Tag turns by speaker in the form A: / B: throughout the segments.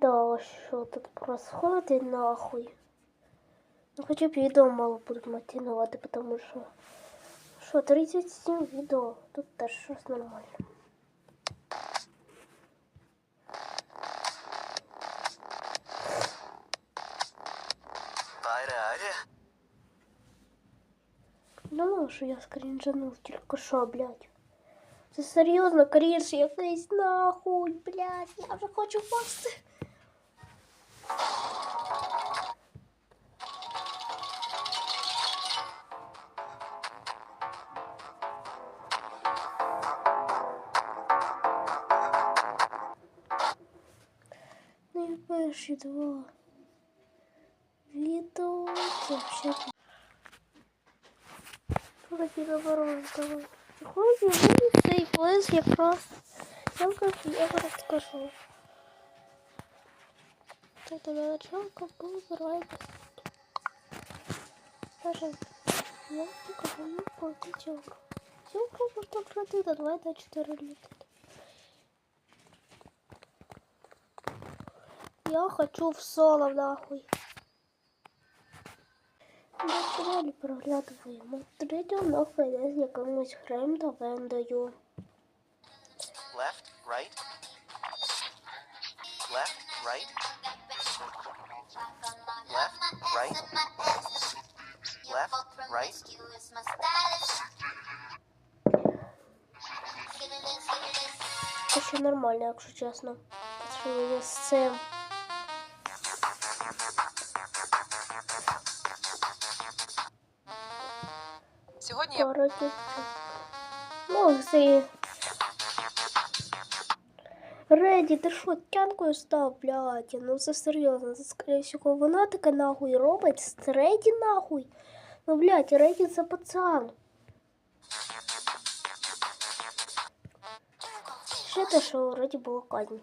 A: да, що тут происходит нахуй. Ну хоча б відео мало будуть мотивувати, тому що. Що, 37 відео, тут теж щось нормально.
B: Аре, аре.
A: Ну, що я скрінжанув тільки що, блядь. Це серйозно, крінж якийсь нахуй, блядь. Я вже хочу впасти. і перші два відео. Це ще Вроді наоборот давай. Сьогодні мені цей квест якраз я вам я вам розкажу. Це на началка був райбус. Даже я покажу не покачалку. Сілка можна грати до 2 до 4 літа. Я хочу в соло нахуй. Далі проглядуємо. Третього нахуй я з якимось грем та вендою.
B: Left, right. Left, right. Left, right. Left, right.
A: Це ще нормально, якщо чесно. Що з цим.
C: Сьогодні я.
A: Ну. Реді, ти що, тянкою став, блядь? Ну це серйозно, це скоріше всього вона таке нахуй робить Реді нахуй. Ну, блядь, Реді це пацан. Ще те, що у Реді було казнь.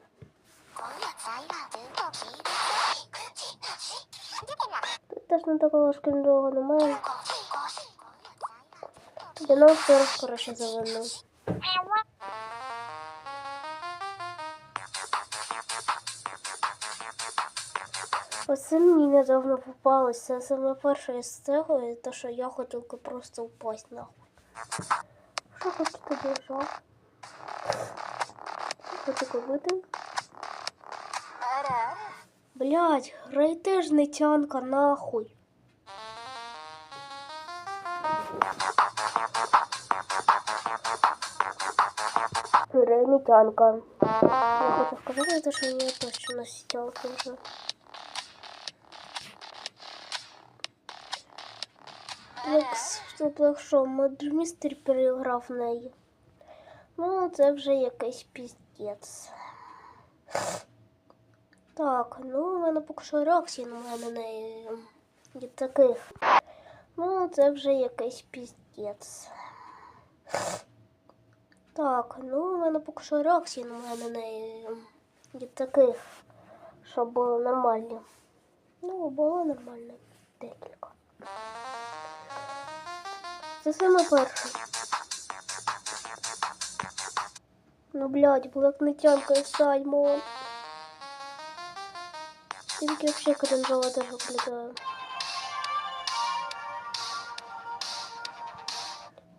A: Теж не такого шкільного немає. Я на вторых, короче, завину. Оце мені недавно попалось. Це саме перше з цього, те, що я хотіла просто упасть нахуй. Що ти держав? Хочу купити. Блять, грай теж не тянка нахуй. Реальнитянка. Я хочу сказать, это, что я точно сидел уже. Лекс, щоб що, модермістер переграв неї. Ну, це вже якийсь піздець. Так, ну у мене поки що реакції на мене не таких. Ну, це вже якийсь піздець. Так, ну у мене поки що реакції на мене від таких, щоб було нормально. Ну, було нормально. Декілька. Це саме перше. Ну, блядь, блокнотянка і Саймон. Тільки вообще кринжово даже виглядає.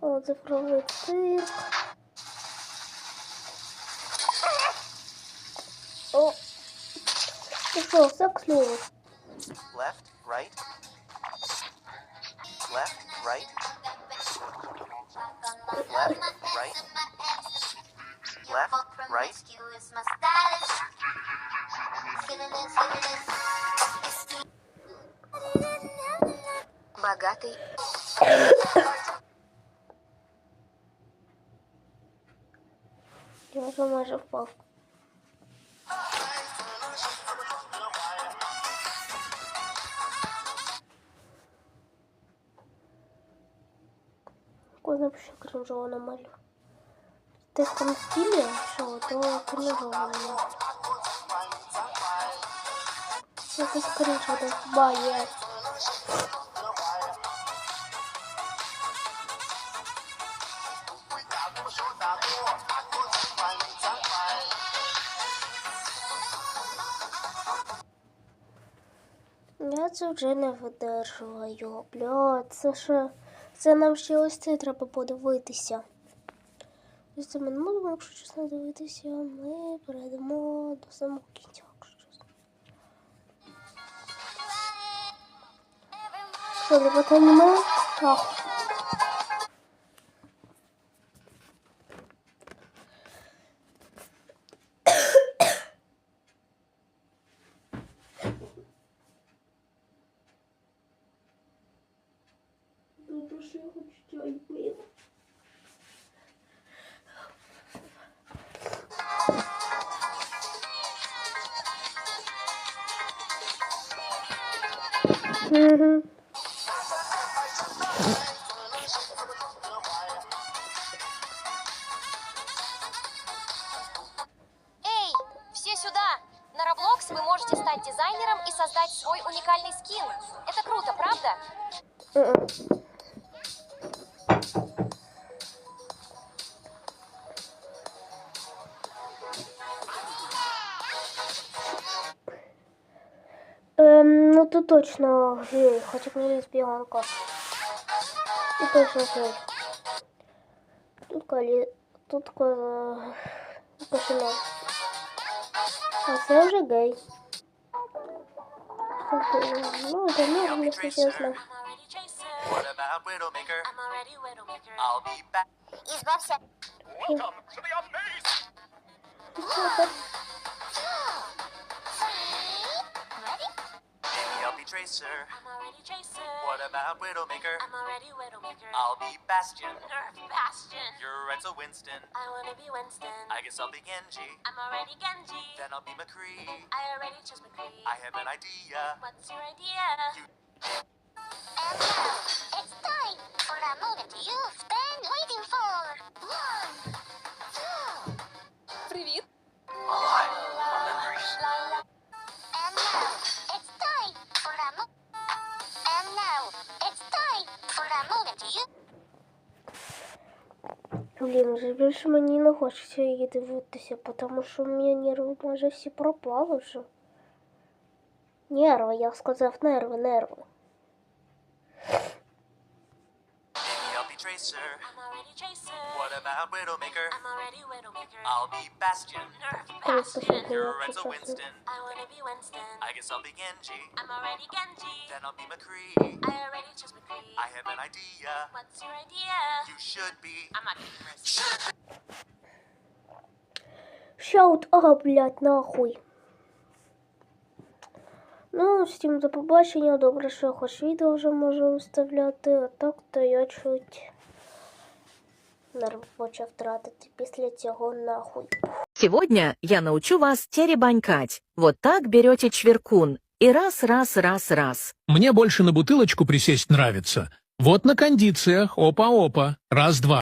A: О, цифровий цирк. ти що, все кльово?
B: Left, right. Left, right. Left, right. Left, right.
C: багатий.
A: Я вже майже впав. Куда вообще кринжово намалю? В тому стилі, що, то кринжово. Якось кринжово бає. Я це вже не видержую. Бля, це ще. Це нам ще ось це треба подивитися. Ось це ми не можемо, якщо чесно дивитися, ми перейдемо до самого кінця, якщо чесно. Що, любите аніме? Так. що я хочу чай
D: стать дизайнером и создать свой уникальный скин. Это круто, правда?
A: Мгм. Ем, ну тут точно гей, хоча б не лесбіянка. І точно гей. Тут калі... Тут ко... кошелек. А це вже гей. Тобто, Ну, це норм, якщо чесно.
B: What about Widowmaker? I'll be back.
D: Избавься.
B: Maybe I'm already Tracer. What about Widowmaker? I'm already Widowmaker. I'll be Bastion. You're Renzo Winston.
D: I wanna be Winston.
B: I guess I'll be Genji.
D: I'm already Genji.
B: Then I'll be McCree.
D: I already chose McCree.
B: I have an idea.
D: What's your idea?
B: You-
A: Блін, вже більше мені не хочеться її дивитися, тому що у мене нерви майже всі пропали вже. Нерви, я сказав нерви, нерви.
B: Tracer.
D: I'm already Tracer.
B: What about Widowmaker?
D: I'm already Widowmaker.
B: I'll be Bastion.
D: Nerf
A: Коли
D: Bastion.
A: спочатку
B: You're
A: я
B: Renzo
A: читав.
B: Winston.
D: I wanna be Winston.
B: I guess I'll be Genji.
D: I'm already Genji.
B: Then I'll be McCree.
D: I already chose McCree.
B: I have an idea.
D: What's your idea?
B: You should be.
D: I'm not Chris.
A: Шаут, ага, блядь, нахуй. Ну, всім до побачення. Добре, що я хоч відео вже можу виставляти, а так то я чуть нерв почав втратити після цього нахуй.
E: Сегодня я научу вас теребанькать. Вот так берете чверкун и раз, раз, раз, раз.
F: Мне больше на бутылочку присесть нравится. Вот на кондициях, опа-опа, раз-два.